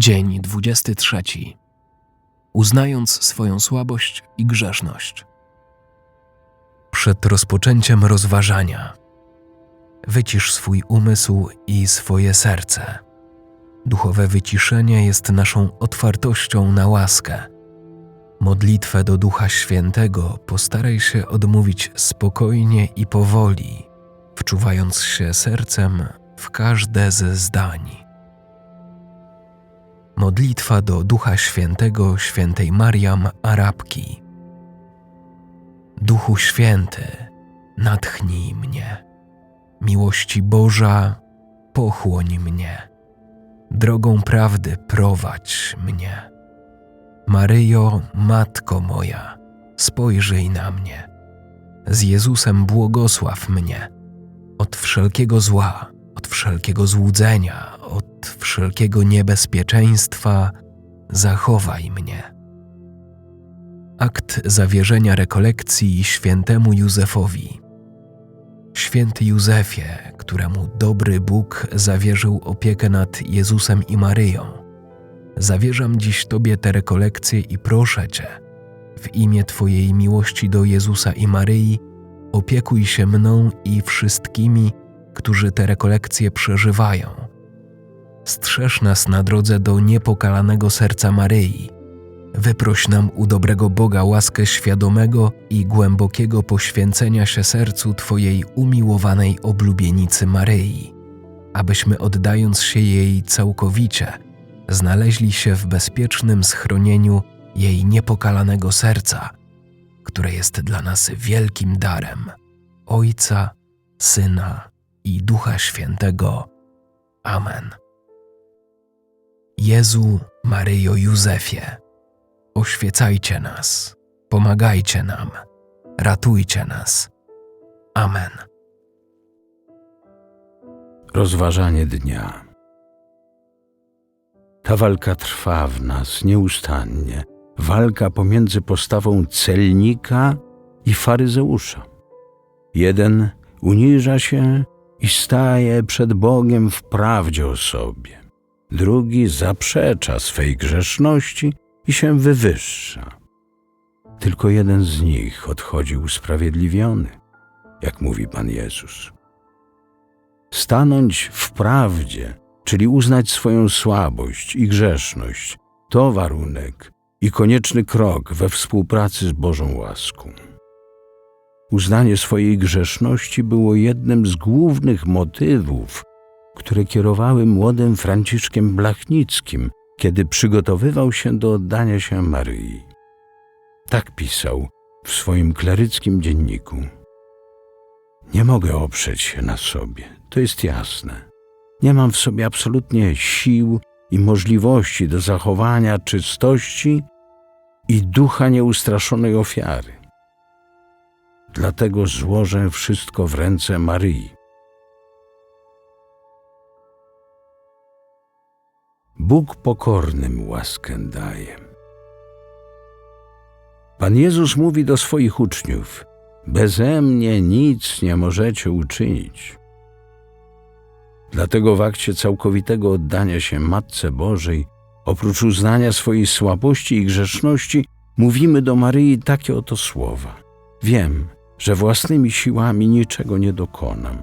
Dzień 23. Uznając swoją słabość i grzeszność. Przed rozpoczęciem rozważania wycisz swój umysł i swoje serce. Duchowe wyciszenie jest naszą otwartością na łaskę. Modlitwę do Ducha Świętego postaraj się odmówić spokojnie i powoli, wczuwając się sercem w każde ze zdań. Modlitwa do Ducha Świętego świętej Mariam Arabki. Duchu Święty, natchnij mnie. Miłości Boża, pochłoń mnie. Drogą prawdy prowadź mnie. Maryjo, Matko moja, spojrzyj na mnie. Z Jezusem błogosław mnie. Od wszelkiego zła, od wszelkiego złudzenia, od wszelkiego niebezpieczeństwa zachowaj mnie. Akt zawierzenia rekolekcji świętemu Józefowi. Święty Józefie, któremu dobry Bóg zawierzył opiekę nad Jezusem i Maryją, zawierzam dziś Tobie te rekolekcje i proszę Cię, w imię Twojej miłości do Jezusa i Maryi, opiekuj się mną i wszystkimi, którzy te rekolekcje przeżywają. Strzeż nas na drodze do niepokalanego serca Maryi. Wyproś nam u dobrego Boga łaskę świadomego i głębokiego poświęcenia się sercu Twojej umiłowanej oblubienicy Maryi, abyśmy oddając się jej całkowicie, znaleźli się w bezpiecznym schronieniu jej niepokalanego serca, które jest dla nas wielkim darem Ojca, Syna i Ducha Świętego. Amen. Jezu, Maryjo, Józefie, oświecajcie nas, pomagajcie nam, ratujcie nas. Amen. Rozważanie dnia. Ta walka trwa w nas nieustannie. Walka pomiędzy postawą celnika i faryzeusza. Jeden uniża się i staje przed Bogiem w prawdzie o sobie. Drugi zaprzecza swej grzeszności i się wywyższa. Tylko jeden z nich odchodzi usprawiedliwiony, jak mówi Pan Jezus. Stanąć w prawdzie, czyli uznać swoją słabość i grzeszność, to warunek i konieczny krok we współpracy z Bożą łaską. Uznanie swojej grzeszności było jednym z głównych motywów, które kierowały młodym Franciszkiem Blachnickim, kiedy przygotowywał się do oddania się Maryi. Tak pisał w swoim kleryckim dzienniku. Nie mogę oprzeć się na sobie, to jest jasne. Nie mam w sobie absolutnie sił i możliwości do zachowania czystości i ducha nieustraszonej ofiary. Dlatego złożę wszystko w ręce Maryi. Bóg pokornym łaskę daje. Pan Jezus mówi do swoich uczniów: Beze mnie nic nie możecie uczynić. Dlatego w akcie całkowitego oddania się Matce Bożej, oprócz uznania swojej słabości i grzeszności, mówimy do Maryi takie oto słowa: Wiem, że własnymi siłami niczego nie dokonam.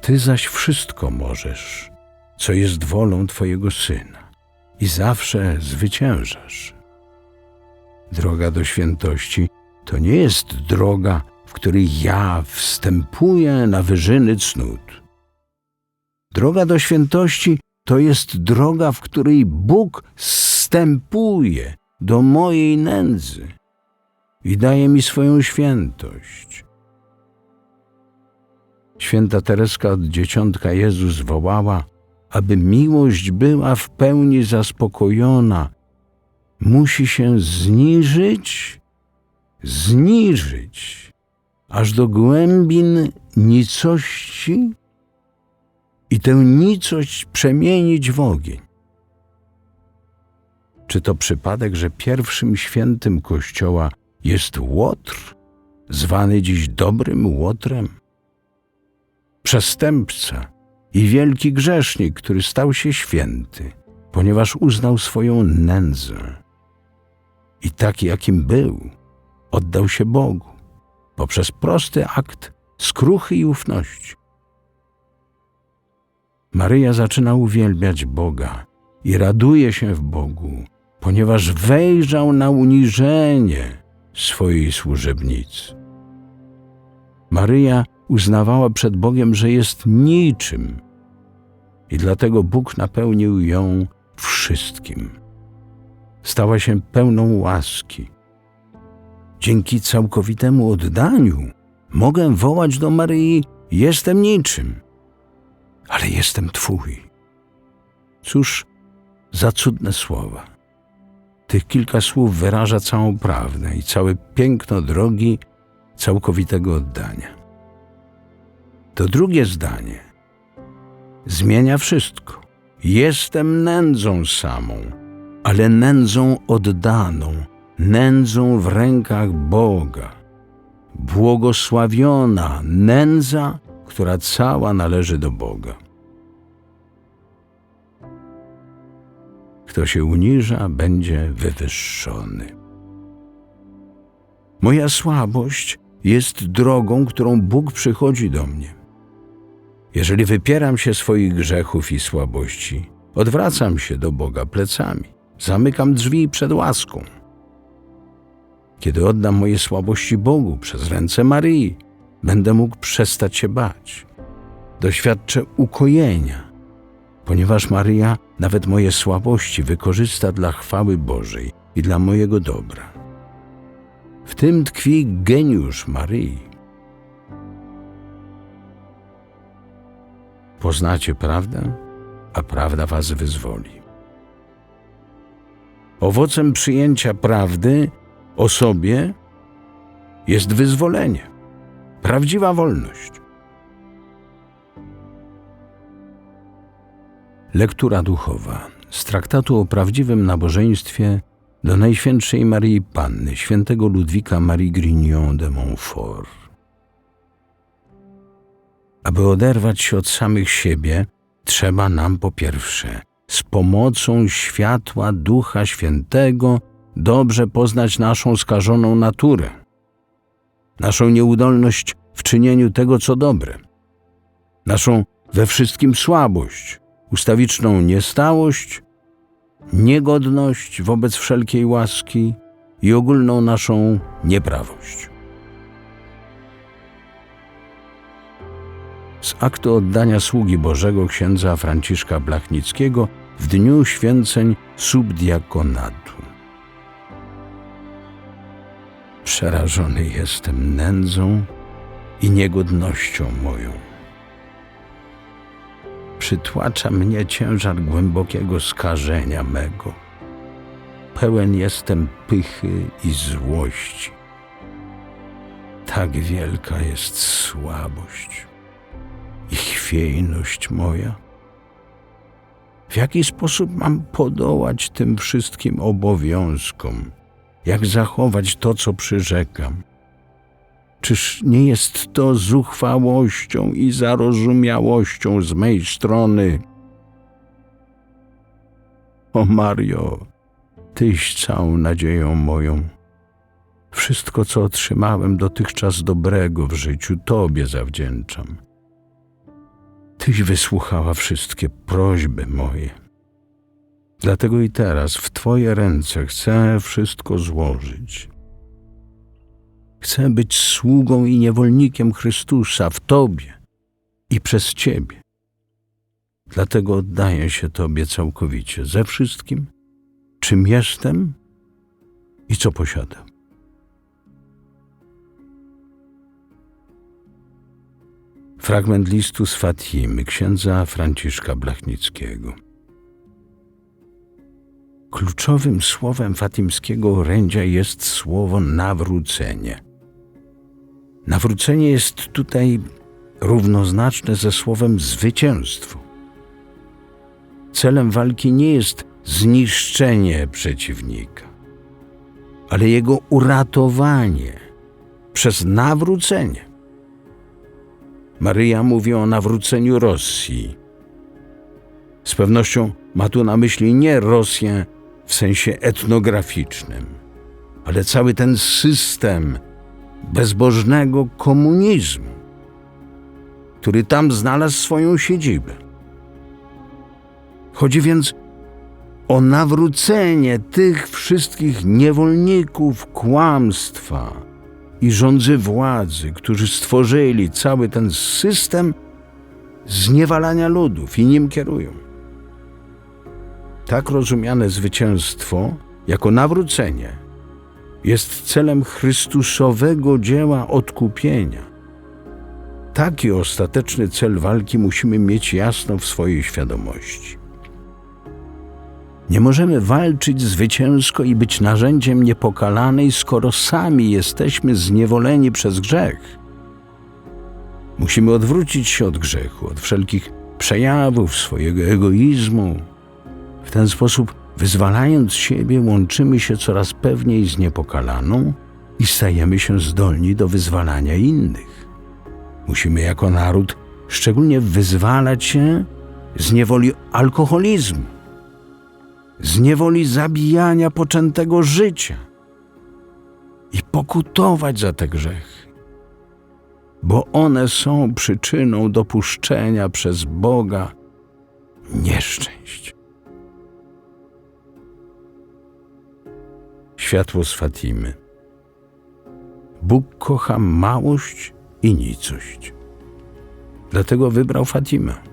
Ty zaś wszystko możesz, co jest wolą Twojego Syna i zawsze zwyciężasz. Droga do świętości to nie jest droga, w której ja wstępuję na wyżyny cnót. Droga do świętości to jest droga, w której Bóg wstępuje do mojej nędzy i daje mi swoją świętość. Święta Tereska od Dzieciątka Jezus wołała, aby miłość była w pełni zaspokojona, musi się zniżyć, zniżyć, aż do głębin nicości i tę nicość przemienić w ogień. Czy to przypadek, że pierwszym świętym Kościoła jest Łotr, zwany dziś dobrym Łotrem? Przestępca i wielki grzesznik, który stał się święty, ponieważ uznał swoją nędzę. I taki, jakim był, oddał się Bogu poprzez prosty akt skruchy i ufności. Maryja zaczyna uwielbiać Boga i raduje się w Bogu, ponieważ wejrzał na uniżenie swojej służebnicy. Maryja uznawała przed Bogiem, że jest niczym i dlatego Bóg napełnił ją wszystkim. Stała się pełną łaski. Dzięki całkowitemu oddaniu mogę wołać do Maryi: Jestem niczym, ale jestem Twój. Cóż za cudne słowa. Tych kilka słów wyraża całą prawdę i całe piękno drogi całkowitego oddania. To drugie zdanie zmienia wszystko. Jestem nędzą samą, ale nędzą oddaną, nędzą w rękach Boga. Błogosławiona nędza, która cała należy do Boga. Kto się uniża, będzie wywyższony. Moja słabość jest drogą, którą Bóg przychodzi do mnie. Jeżeli wypieram się swoich grzechów i słabości, odwracam się do Boga plecami, zamykam drzwi przed łaską. Kiedy oddam moje słabości Bogu przez ręce Maryi, będę mógł przestać się bać. Doświadczę ukojenia, ponieważ Maryja nawet moje słabości wykorzysta dla chwały Bożej i dla mojego dobra. W tym tkwi geniusz Maryi. Poznacie prawdę, a prawda was wyzwoli. Owocem przyjęcia prawdy o sobie jest wyzwolenie, prawdziwa wolność. Lektura duchowa z traktatu o prawdziwym nabożeństwie do Najświętszej Maryi Panny, świętego Ludwika Marie Grignon de Montfort. Aby oderwać się od samych siebie, trzeba nam po pierwsze z pomocą światła Ducha Świętego dobrze poznać naszą skażoną naturę, naszą nieudolność w czynieniu tego, co dobre, naszą we wszystkim słabość, ustawiczną niestałość, niegodność wobec wszelkiej łaski i ogólną naszą nieprawość. Z aktu oddania sługi Bożego księdza Franciszka Blachnickiego w dniu święceń subdiakonatu. Przerażony jestem nędzą i niegodnością moją. Przytłacza mnie ciężar głębokiego skażenia mego. Pełen jestem pychy i złości. Tak wielka jest słabość i chwiejność moja. W jaki sposób mam podołać tym wszystkim obowiązkom? Jak zachować to, co przyrzekam? Czyż nie jest to zuchwałością i zarozumiałością z mej strony? O Mario, Tyś całą nadzieją moją. Wszystko, co otrzymałem dotychczas dobrego w życiu, Tobie zawdzięczam. Tyś wysłuchała wszystkie prośby moje. Dlatego i teraz w Twoje ręce chcę wszystko złożyć. Chcę być sługą i niewolnikiem Chrystusa w Tobie i przez Ciebie. Dlatego oddaję się Tobie całkowicie, ze wszystkim, czym jestem i co posiadam. Fragment listu z Fatimy księdza Franciszka Blachnickiego. Kluczowym słowem fatimskiego orędzia jest słowo nawrócenie. Nawrócenie jest tutaj równoznaczne ze słowem zwycięstwo. Celem walki nie jest zniszczenie przeciwnika, ale jego uratowanie przez nawrócenie. Maryja mówi o nawróceniu Rosji. Z pewnością ma tu na myśli nie Rosję w sensie etnograficznym, ale cały ten system bezbożnego komunizmu, który tam znalazł swoją siedzibę. Chodzi więc o nawrócenie tych wszystkich niewolników kłamstwa i rządzy władzy, którzy stworzyli cały ten system zniewalania ludów i nim kierują. Tak rozumiane zwycięstwo jako nawrócenie jest celem Chrystusowego dzieła odkupienia. Taki ostateczny cel walki musimy mieć jasno w swojej świadomości. Nie możemy walczyć zwycięsko i być narzędziem niepokalanej, skoro sami jesteśmy zniewoleni przez grzech. Musimy odwrócić się od grzechu, od wszelkich przejawów swojego egoizmu. W ten sposób, wyzwalając siebie, łączymy się coraz pewniej z niepokalaną i stajemy się zdolni do wyzwalania innych. Musimy jako naród szczególnie wyzwalać się z niewoli alkoholizmu, z niewoli zabijania poczętego życia i pokutować za te grzechy, bo one są przyczyną dopuszczenia przez Boga nieszczęść. Światło z Fatimy. Bóg kocha małość i nicość. Dlatego wybrał Fatimę.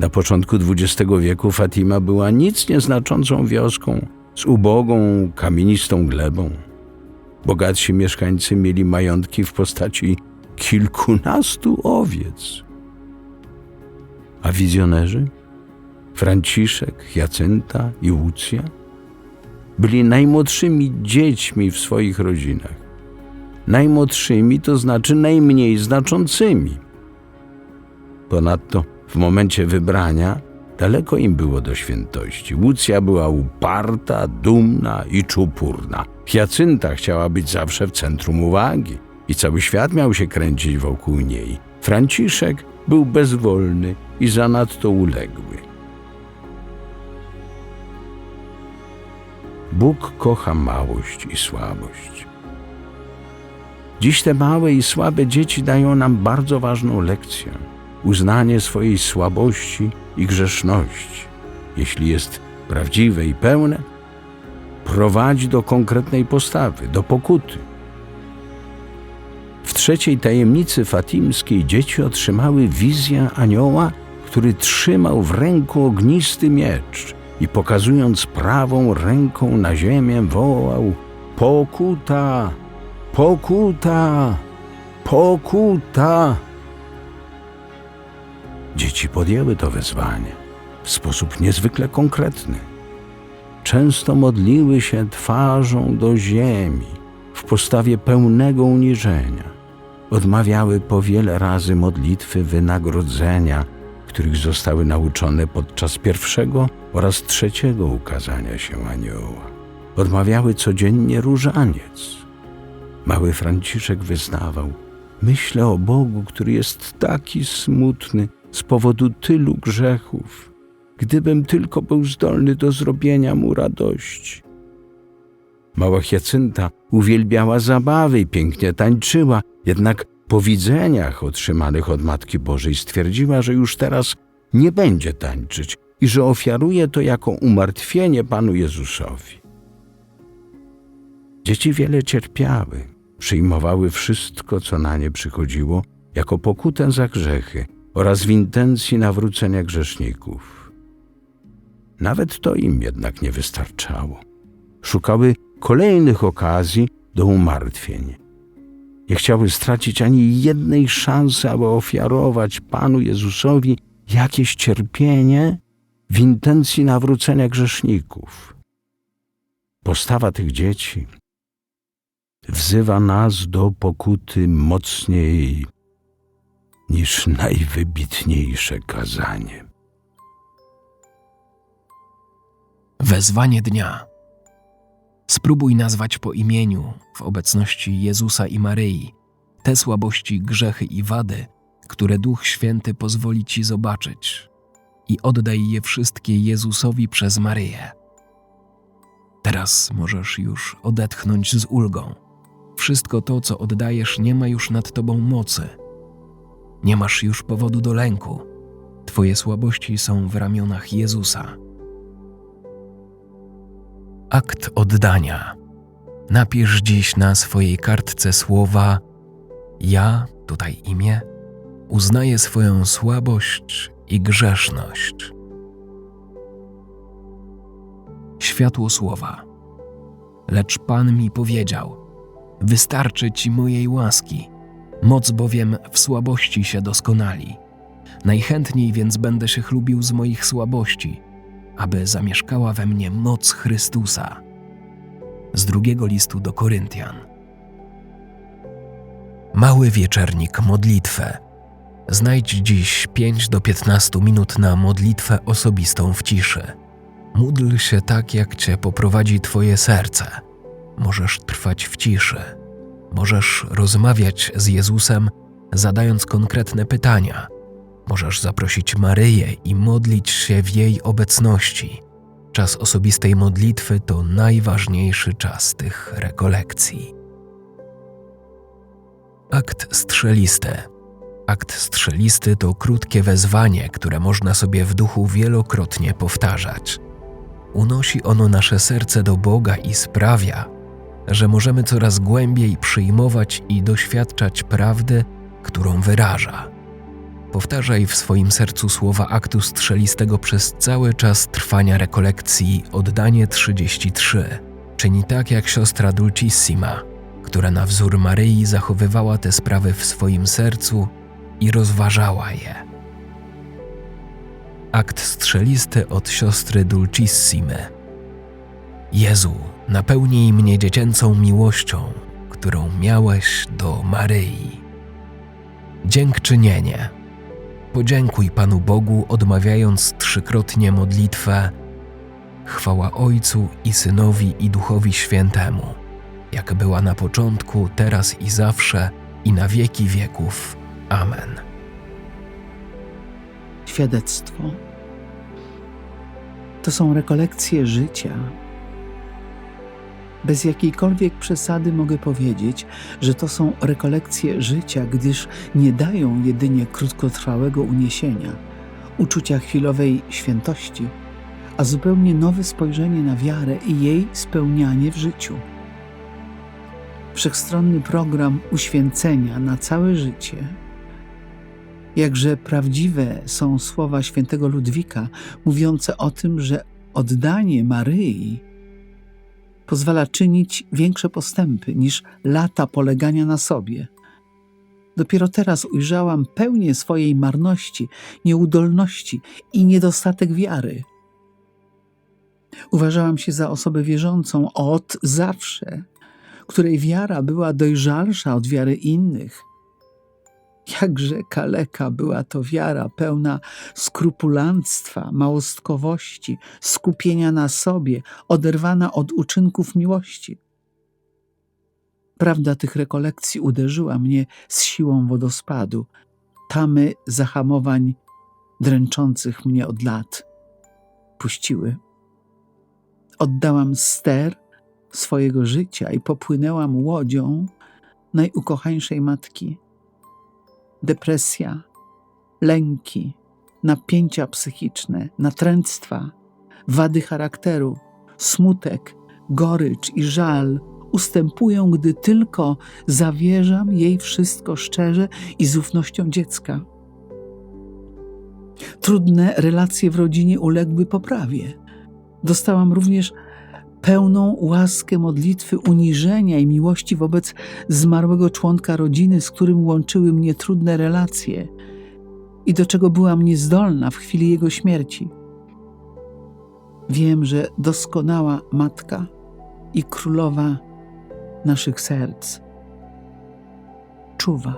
Na początku XX wieku Fatima była nic nieznaczącą wioską z ubogą, kamienistą glebą. Bogatsi mieszkańcy mieli majątki w postaci kilkunastu owiec. A wizjonerzy? Franciszek, Jacynta i Łucja byli najmłodszymi dziećmi w swoich rodzinach. Najmłodszymi to znaczy najmniej znaczącymi. Ponadto w momencie wybrania daleko im było do świętości. Łucja była uparta, dumna i czupurna. Hiacynta chciała być zawsze w centrum uwagi i cały świat miał się kręcić wokół niej. Franciszek był bezwolny i zanadto uległy. Bóg kocha małość i słabość. Dziś te małe i słabe dzieci dają nam bardzo ważną lekcję uznanie swojej słabości i grzeszności, jeśli jest prawdziwe i pełne, prowadzi do konkretnej postawy, do pokuty. W trzeciej tajemnicy fatimskiej dzieci otrzymały wizję anioła, który trzymał w ręku ognisty miecz i pokazując prawą ręką na ziemię wołał Pokuta! Pokuta! Pokuta! Dzieci podjęły to wezwanie w sposób niezwykle konkretny. Często modliły się twarzą do ziemi w postawie pełnego uniżenia. Odmawiały po wiele razy modlitwy wynagrodzenia, których zostały nauczone podczas pierwszego oraz trzeciego ukazania się anioła. Odmawiały codziennie różaniec. Mały Franciszek wyznawał: Myślę o Bogu, który jest taki smutny z powodu tylu grzechów, gdybym tylko był zdolny do zrobienia mu radości. Mała Hiacynta uwielbiała zabawy i pięknie tańczyła, jednak po widzeniach otrzymanych od Matki Bożej stwierdziła, że już teraz nie będzie tańczyć i że ofiaruje to jako umartwienie Panu Jezusowi. Dzieci wiele cierpiały, przyjmowały wszystko, co na nie przychodziło, jako pokutę za grzechy oraz w intencji nawrócenia grzeszników. Nawet to im jednak nie wystarczało. Szukały kolejnych okazji do umartwień. Nie chciały stracić ani jednej szansy, aby ofiarować Panu Jezusowi jakieś cierpienie w intencji nawrócenia grzeszników. Postawa tych dzieci wzywa nas do pokuty mocniej niż najwybitniejsze kazanie. Wezwanie dnia. Spróbuj nazwać po imieniu, w obecności Jezusa i Maryi, te słabości, grzechy i wady, które Duch Święty pozwoli ci zobaczyć. i oddaj je wszystkie Jezusowi przez Maryję. Teraz możesz już odetchnąć z ulgą. Wszystko to, co oddajesz, nie ma już nad tobą mocy. Nie masz już powodu do lęku. Twoje słabości są w ramionach Jezusa. Akt oddania. Napisz dziś na swojej kartce słowa Ja, tutaj imię, uznaję swoją słabość i grzeszność. Światło słowa. Lecz Pan mi powiedział: Wystarczy ci mojej łaski, moc bowiem w słabości się doskonali. Najchętniej więc będę się chlubił z moich słabości, aby zamieszkała we mnie moc Chrystusa. Z drugiego listu do Koryntian. Mały wieczernik modlitwę. Znajdź dziś 5 do 15 minut na modlitwę osobistą w ciszy. Módl się tak, jak cię poprowadzi Twoje serce. Możesz trwać w ciszy. Możesz rozmawiać z Jezusem, zadając konkretne pytania. Możesz zaprosić Maryję i modlić się w jej obecności. Czas osobistej modlitwy to najważniejszy czas tych rekolekcji. Akt strzelisty. Akt strzelisty to krótkie wezwanie, które można sobie w duchu wielokrotnie powtarzać. Unosi ono nasze serce do Boga i sprawia, że możemy coraz głębiej przyjmować i doświadczać prawdy, którą wyraża. Powtarzaj w swoim sercu słowa aktu strzelistego przez cały czas trwania rekolekcji Oddanie 33. Czyni tak jak siostra Dulcissima, która na wzór Maryi zachowywała te sprawy w swoim sercu i rozważała je. Akt strzelisty od siostry Dulcissimy. Jezu, napełnij mnie dziecięcą miłością, którą miałeś do Maryi. Dziękczynienie. Podziękuj Panu Bogu, odmawiając trzykrotnie modlitwę Chwała Ojcu i Synowi i Duchowi Świętemu, jak była na początku, teraz i zawsze, i na wieki wieków. Amen. świadectwo. To są rekolekcje życia. Bez jakiejkolwiek przesady mogę powiedzieć, że to są rekolekcje życia, gdyż nie dają jedynie krótkotrwałego uniesienia, uczucia chwilowej świętości, a zupełnie nowe spojrzenie na wiarę i jej spełnianie w życiu. Wszechstronny program uświęcenia na całe życie Jakże prawdziwe są słowa świętego Ludwika mówiące o tym, że oddanie Maryi pozwala czynić większe postępy niż lata polegania na sobie. Dopiero teraz ujrzałam pełnię swojej marności, nieudolności i niedostatek wiary. Uważałam się za osobę wierzącą od zawsze, której wiara była dojrzalsza od wiary innych. Jakże kaleka była to wiara, pełna skrupulanstwa, małostkowości, skupienia na sobie, oderwana od uczynków miłości. Prawda tych rekolekcji uderzyła mnie z siłą wodospadu, tamy zahamowań dręczących mnie od lat. Puściły. Oddałam ster swojego życia i popłynęłam łodzią najukochańszej matki depresja, lęki, napięcia psychiczne, natręctwa, wady charakteru, smutek, gorycz i żal ustępują, gdy tylko zawierzam jej wszystko szczerze i z ufnością dziecka. Trudne relacje w rodzinie uległy poprawie. Dostałam również pełną łaskę modlitwy uniżenia i miłości wobec zmarłego członka rodziny, z którym łączyły mnie trudne relacje i do czego byłam niezdolna w chwili jego śmierci. Wiem, że doskonała matka i królowa naszych serc czuwa.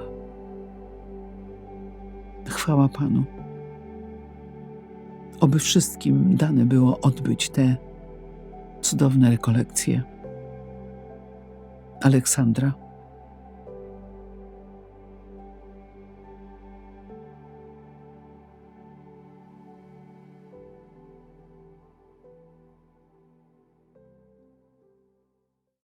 Chwała Panu. Oby wszystkim dane było odbyć te cudowne rekolekcje. Aleksandra